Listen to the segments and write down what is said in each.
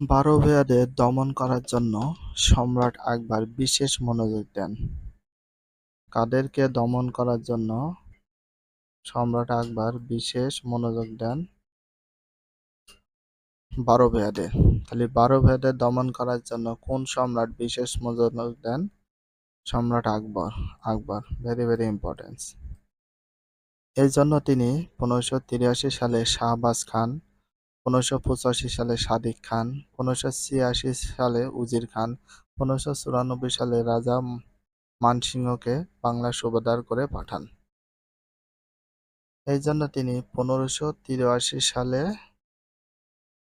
বারো ভূঁইয়াদের দমন করার জন্য সম্রাট আকবর বিশেষ মনোযোগ দেন। কাদেরকে দমন করার জন্য সম্রাট আকবর বিশেষ মনোযোগ দেন? বারো ভূঁইয়াদের। তাহলে বারো ভূঁইয়াদের দমন করার জন্য কোন সম্রাট বিশেষ মনোযোগ দেন? সম্রাট Akbar. Akbar very very importance. এই জন্য তিনি পনেরোশো তিরাশি সালে শাহবাজ খান, পনেরোশো পঁচাশি সালে সাদিক খান, পনেরোশো ছিয়াশি সালে উজির খান, পনেরোশো চুরানব্বই সালে রাজা মানসিংহকে বাংলা সুবাদার করে পাঠান। এই জন্য তিনি পনেরোশো তিরাশি সালে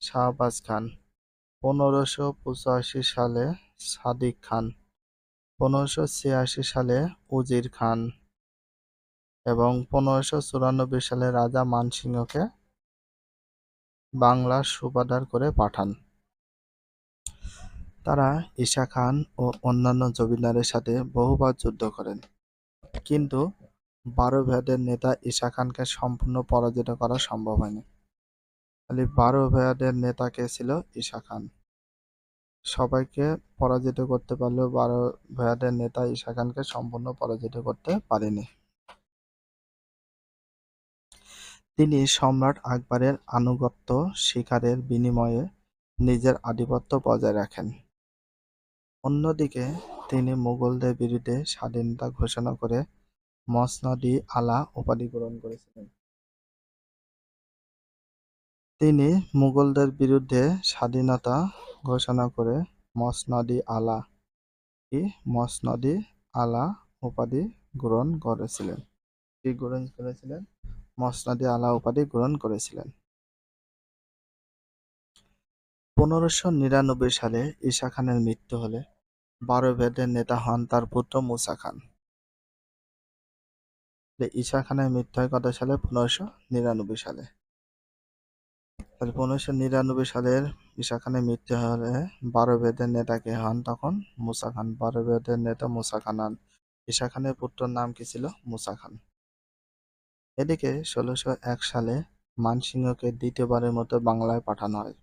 শাহবাজ খান, পনেরোশো পঁচাশি সালে সাদিক খান, পনেরোশো ছিয়াশি সালে উজির খান এবং পনেরোশো চুরানব্বই সালে রাজা মানসিংহকে বাংলার সুবাদার করে পাঠান। তারা ঈশা খান ও অন্যান্য জমিদারের সাথে বহুবার যুদ্ধ করেন, কিন্তু বারো ভূঁইয়াদের নেতা ঈশা খানকে সম্পূর্ণ পরাজিত করা সম্ভব হয়নি। খালি বারো ভূঁইয়াদের নেতা কে ছিল? ঈশা খান। সবাইকে পরাজিত করতে পারলেও বারো ভূঁইয়াদের নেতা ঈশা খানকে সম্পূর্ণ পরাজিত করতে পারেনি। তিনি সম্রাট আকবরের আনুগত্য স্বীকারের বিনিময়ে নিজের আধিপত্য বজায় রাখেন। অন্যদিকে তিনি মুগলদের বিরুদ্ধে স্বাধীনতা ঘোষণা করে মসনদ-ই-আলা উপাধি গ্রহণ করেছিলেন। তিনি মুগলদের বিরুদ্ধে স্বাধীনতা ঘোষণা করে মসনদ-ই-আলা কি মসনদ-ই-আলা উপাধি গ্রহণ করেছিলেন। কি করেছিলেন? মসনদ-ই-আলা উপাধি গ্রহণ করেছিলেন। পনেরোশো নিরানব্বই সালে ঈশা খানের মৃত্যু হলে বারো ভূঁইয়াদের নেতা হন তার পুত্র মুসা খান। ঈশা খানের মৃত্যু হয় কত সালে? পনেরোশো নিরানব্বই সালে। পনেরোশো নিরানব্বই সালের ঈশা খানের মৃত্যু হলে বারো ভূঁইয়াদের নেতা কে হন তখন? মুসা খান। বারো ভূঁইয়াদের নেতা মুসা খান হন। ঈশা খানের পুত্রর নাম কি ছিল? মুসা খান। এদিকে ষোলশো এক সালে মানসিংহকে দ্বিতীয়বারের মতো বাংলায় পাঠানো হয়।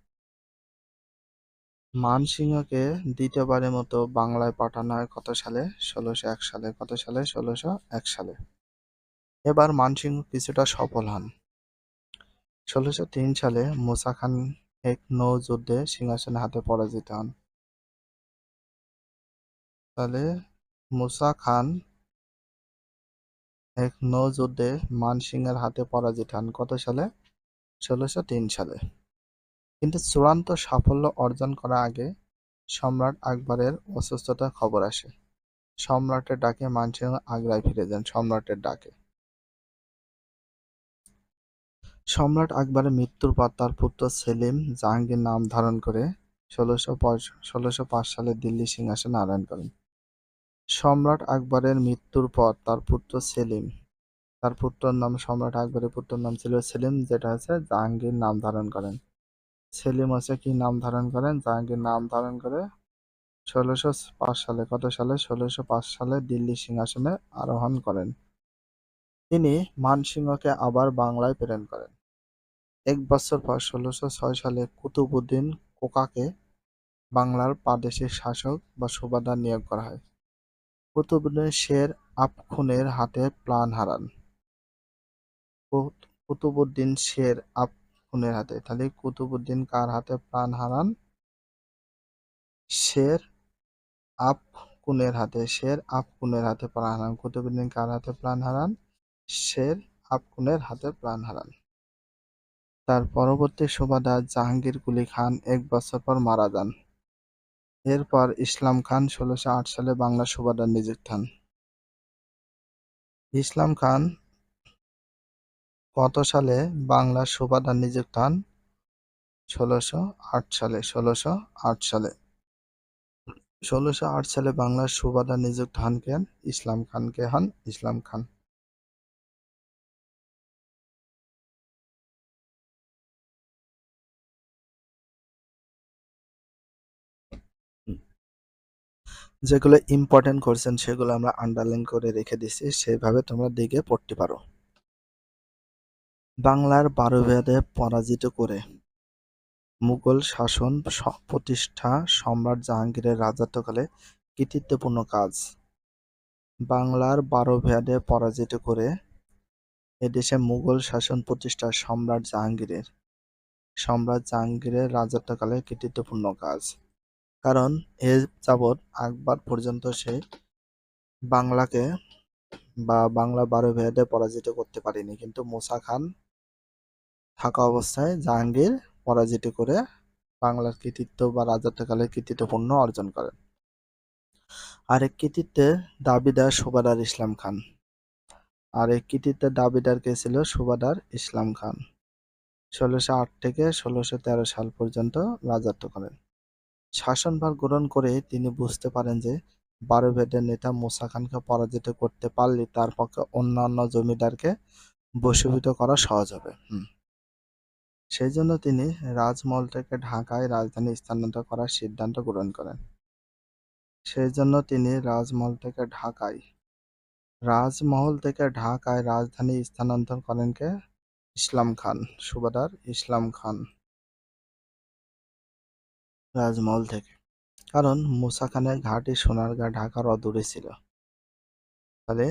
মানসিংহকে দ্বিতীয়বারের মতো বাংলায় পাঠানো হয় কত সালে? ষোলশো এক সালে। কত সালে? ষোলশো এক সালে। এবার মানসিংহ কিছুটা সফল হন। ষোলশো তিন সালে মুসা খান এক নৌ যুদ্ধে সিংহাসনের হাতে পরাজিত হন। তাহলে মুসা খান এক যুদ্ধে মানসিংহের হাতে পরাজিত হন কত সালে? ষোলশো তিন সালে। কিন্তু চূড়ান্ত সাফল্য অর্জন করার আগে সম্রাট আকবরের অসুস্থতার খবর আসে। সম্রাটের ডাকে মানসিংহ আগ্রায় ফিরে যান, সম্রাটের ডাকে। সম্রাট আকবরের মৃত্যুর পর তার পুত্র সেলিম জাহাঙ্গীর নাম ধারণ করে ষোলশো ষোলশো সালে দিল্লি সিংহাসনে আরোহণ করেন। সম্রাট আকবরের মৃত্যুর পর তার পুত্র সেলিম তার পুত্রর নাম সম্রাট আকবরের পুত্রর নাম ছিল সেলিম, যেটা হচ্ছে জাহাঙ্গীর নাম ধারণ করেন। সেলিম হচ্ছে কি নাম ধারণ করেন? জাহাঙ্গীর নাম ধারণ করে ষোলোশো পাঁচ সালে, কত সালে? ষোলোশো পাঁচ সালে দিল্লি সিংহাসনে আরোহণ করেন। তিনি মানসিংহকে আবার বাংলায় প্রেরণ করেন। এক বছর পর ষোলোশো ছয় সালে কুতুবউদ্দিন কোকাকে বাংলার প্রাদেশিক শাসক বা সুবাদার নিয়োগ করা হয়। কুতুবউদ্দিন শের আফখুনের হাতে প্রাণ হারান। শের আফখুনের হাতে তাহলে কুতুবউদ্দিন কার হাতে প্রাণ হারান? শের আফকুনের হাতে শের আফকুনের হাতে প্রাণ হারান কুতুবউদ্দিন কার হাতে প্রাণ হারান? শের আফকুনের হাতে প্রাণ হারান। তার পরবর্তী সুবাদার জাহাঙ্গীর কুলি খান এক বছর পর মারা যান। এরপর ইসলাম খান ষোলশো আট সালে বাংলার সুবাদার নিযুক্ত হন। ইসলাম খান কত সালে বাংলার সুবাদার নিযুক্ত হন? ষোলশো আট সালে, ষোলশো আট সালে ষোলশো আট সালে বাংলার সুবাদার নিযুক্ত হন কেন? ইসলাম খান কে হন? ইসলাম খান। যেগুলো ইম্পর্টেন্ট কোশ্চেন সেগুলো আমরা আন্ডারলাইন করে রেখে দিছি সেইভাবে তোমরা দেখে পড়তে পারো। বাংলার বারো ভূঁইয়াদের পরাজিত করে মুঘল শাসন প্রতিষ্ঠা, সম্রাট জাহাঙ্গীরের রাজত্বকালে কৃতিত্বপূর্ণ কাজ। বাংলার বারো ভেয়াদে পরাজিত করে এদেশে মুঘল শাসন, প্রতিষ্ঠা, সম্রাট জাহাঙ্গীরের সম্রাট জাহাঙ্গীরের রাজত্বকালে কৃতিত্বপূর্ণ কাজ। কারণ এ যাবৎ আকবর পর্যন্ত সে বাংলাকে বা বাংলা বারো ভেদে পরাজিত করতে পারেনি। কিন্তু মুসা খান থাকা অবস্থায় জাহাঙ্গীর পরাজিত করে বাংলার কৃতিত্ব বা রাজত্বকালের কৃতিত্বপূর্ণ অর্জন করেন। আরেক কৃতিত্বের দাবিদার সুবাদার ইসলাম খান। আর এই কৃতিত্বের দাবিদার কে ছিল? সুবাদার ইসলাম খান। ষোলোশো আট থেকে ষোলোশো তেরো সাল পর্যন্ত রাজত্ব করেন। শাসনভার গ্রহণ করে তিনি বুঝতে পারেন যে বারো ভেদের নেতা মুসা খানকে পরাজিত করতে পারলে তার পক্ষে অন্যান্য জমিদারকে বশীভূত করা সহজ হবে। সেই জন্য তিনি রাজমহল থেকে ঢাকায় রাজধানী স্থানান্তর করার সিদ্ধান্ত গ্রহণ করেন। সেই জন্য তিনি রাজমহল থেকে ঢাকায়, রাজমহল থেকে ঢাকায় রাজধানী স্থানান্তর করেন কে? ইসলাম খান, সুবাদার ইসলাম খান। রাজমহল থেকে। কারণ মুসা খানের ঘাঁটি সোনারগাঁ ঢাকার অদূরে ছিল। তাহলে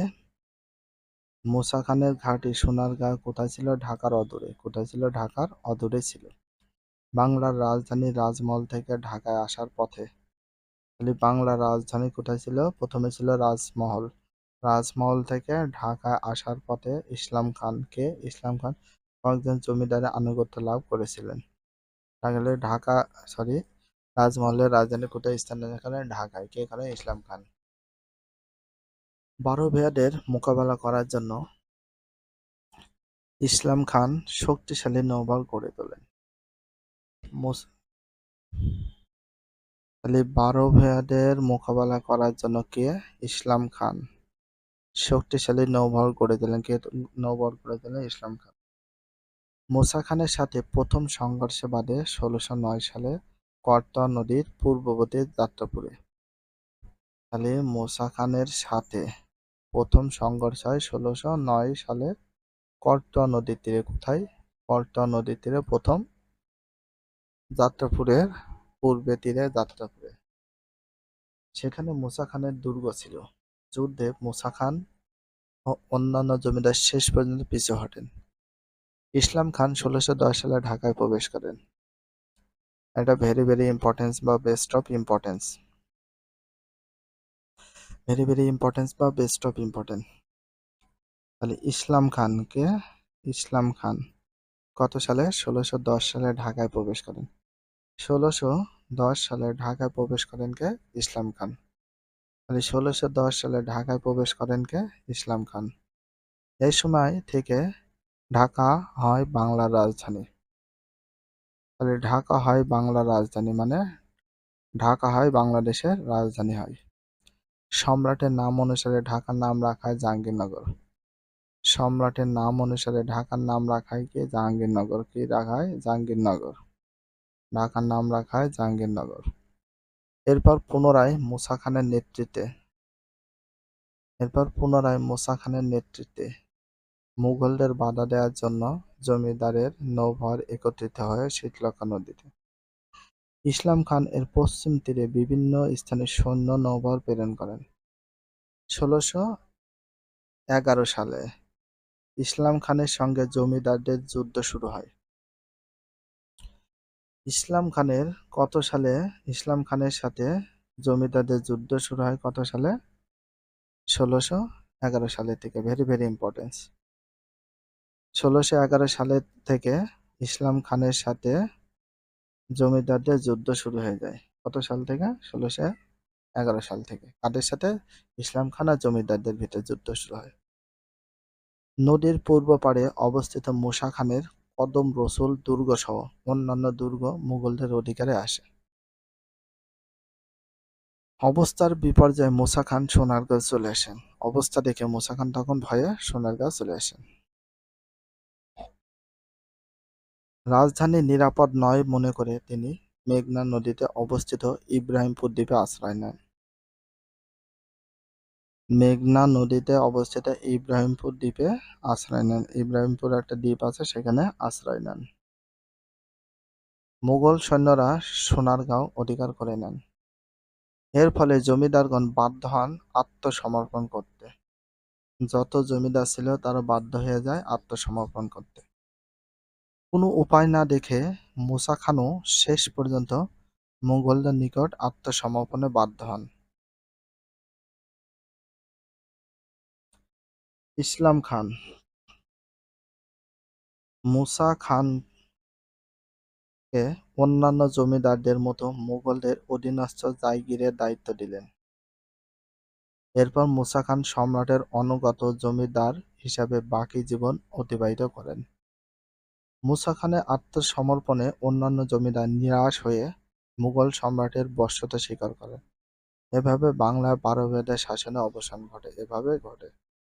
মুসা খানের ঘাঁটি সোনারগাঁ কোথায় ছিল? ঢাকার অদূরে। কোথায় ছিল? ঢাকার অদূরে ছিল। বাংলার রাজধানী রাজমহল থেকে ঢাকায় আসার পথে। তাহলে বাংলার রাজধানী কোথায় ছিল? প্রথমে ছিল রাজমহল। রাজমহল থেকে ঢাকায় আসার পথে ইসলাম খানকে, ইসলাম খান কয়েকজন জমিদারের আনুগত্য লাভ করেছিলেন। তাহলে ঢাকা সরি রাজমহলের রাজধানী কোথায় স্থানান্তর করেন ঢাকায়, কে করেন ইসলাম খান। বারো ভেয়াদের মোকাবেলা করার জন্য ইসলাম খান শক্তিশালী নৌবল গড়ে তোলেন। তাহলে বারো ভেয়াদের মোকাবেলা করার জন্য কে? ইসলাম খান। শক্তিশালী নৌবল গড়ে তোলেন। কে নৌবল গড়ে তোলেন? ইসলাম খান। মুসা খানের সাথে প্রথম সংঘর্ষে বাদে ষোলোশো নয় সালে করতোয়া নদীর পূর্ববর্তী যাত্রাপুরে। তাহলে মুসা খানের সাথে প্রথম সংঘর্ষ হয় ষোলোশো নয় সালে করতোয়া নদীর তীরে কোথায়? করতোয়া নদীর তীরে প্রথম যাত্রাপুরের পূর্বে তীরে যাত্রাপুরে। সেখানে মুসা খানের দুর্গ ছিল। যুদ্ধে মুসা খান ও অন্যান্য জমিদার শেষ পর্যন্ত পিছু হটেন। ইসলাম খান ষোলোশো দশ সালে ঢাকায় প্রবেশ করেন। এটা ভেরি ভেরি ইম্পর্টেন্স বা best of importance very very importance বা বেস্ট অফ ইম্পর্টেন্স তাহলে ইসলাম খানকে, ইসলাম খান কত সালে? ষোলোশো দশ সালে ঢাকায় প্রবেশ করেন। ষোলোশো দশ সালে ঢাকায় প্রবেশ করেন কে? ইসলাম খান। তাহলে ষোলোশো দশ সালে ঢাকায় প্রবেশ করেন কে? ইসলাম খান। এই সময় থেকে ঢাকা হয় বাংলার রাজধানী। তাহলে ঢাকা হয় বাংলার রাজধানী মানে ঢাকা হয় বাংলাদেশের রাজধানী হয়। সম্রাটের নাম অনুসারে ঢাকার নাম রাখা হয় জাহাঙ্গীরনগর। সম্রাটের নাম অনুসারে ঢাকার নাম রাখা হয় কি? জাহাঙ্গীরনগর। কি রাখা হয় জাহাঙ্গীরনগর। ঢাকার নাম রাখা হয় জাহাঙ্গীরনগর। এরপর পুনরায় মুসা খানের নেতৃত্বে। এরপর পুনরায় মুসা খানের নেতৃত্বে। মুঘলদের বাধা দেওয়ার জন্য জমিদারের নৌভর একত্রিত হয়ে শীতলক্ষা নদীতে। ইসলাম খান এর পশ্চিম তীরে বিভিন্ন স্থানে সৈন্য নৌবহর প্রেরণ করেন। ষোলোশো এগারো সালে ইসলাম খানের সঙ্গে জমিদারদের যুদ্ধ শুরু হয়। ইসলাম খানের কত সালে, ইসলাম খানের সাথে জমিদারদের যুদ্ধ শুরু হয় কত সালে? ষোলোশো এগারো সালে থেকে ভেরি ভেরি ইম্পর্টেন্স ষোলোশো এগারো সালে থেকে ইসলাম খানের সাথে জমিদারদের যুদ্ধ শুরু হয়ে যায়। কত সাল থেকে? ষোলোশো এগারো সাল থেকে। কাদের সাথে? ইসলাম খান আর জমিদারদের ভিতরে যুদ্ধ শুরু হয়। নদীর পূর্ব পাড়ে অবস্থিত মুসা খানের কদম রসুল দুর্গ সহ অন্যান্য দুর্গ মুঘলদের অধিকারে আসে। অবস্থার বিপর্যয়ে মুসা খান সোনারগাঁও চলে আসেন। অবস্থা দেখে মুসা খান তখন ভয়ে সোনারগাঁও চলে আসেন। রাজধানী নিরাপদ নয় মনে করে তিনি মেঘনা নদীতে অবস্থিত ইব্রাহিমপুর দ্বীপে আশ্রয় নেন। মেঘনা নদীতে অবস্থিত ইব্রাহিমপুর দ্বীপে আশ্রয় নেন। ইব্রাহিমপুর একটা দ্বীপ আছে, সেখানে আশ্রয় নেন। মুঘল সৈন্যরা সোনারগাঁও অধিকার করে নেন। এর ফলে জমিদারগণ বাধ্য হন আত্মসমর্পণ করতে। যত জমিদার ছিল তারা বাধ্য হয়ে যায় আত্মসমর্পণ করতে। কোনো উপায় না দেখে মুসা খানও শেষ পর্যন্ত মুঘলদের নিকট আত্মসমর্পণে বাধ্য হন। ইসলাম খান। মুসা খানকে অন্যান্য জমিদারদের মতো মুঘলদের অধীনস্থ জায়গিরের দায়িত্ব দিলেন। এরপর মুসা খান সম্রাটের অনুগত জমিদার হিসাবে বাকি জীবন অতিবাহিত করেন। মুসা খানের আত্মসমর্পণে অন্যান্য জমিদার নিরাশ হয়ে মুঘল সম্রাটের বশ্যতা স্বীকার করেন। এভাবে বাংলার বারো বেদের শাসনে অবসান ঘটে, এভাবে ঘটে।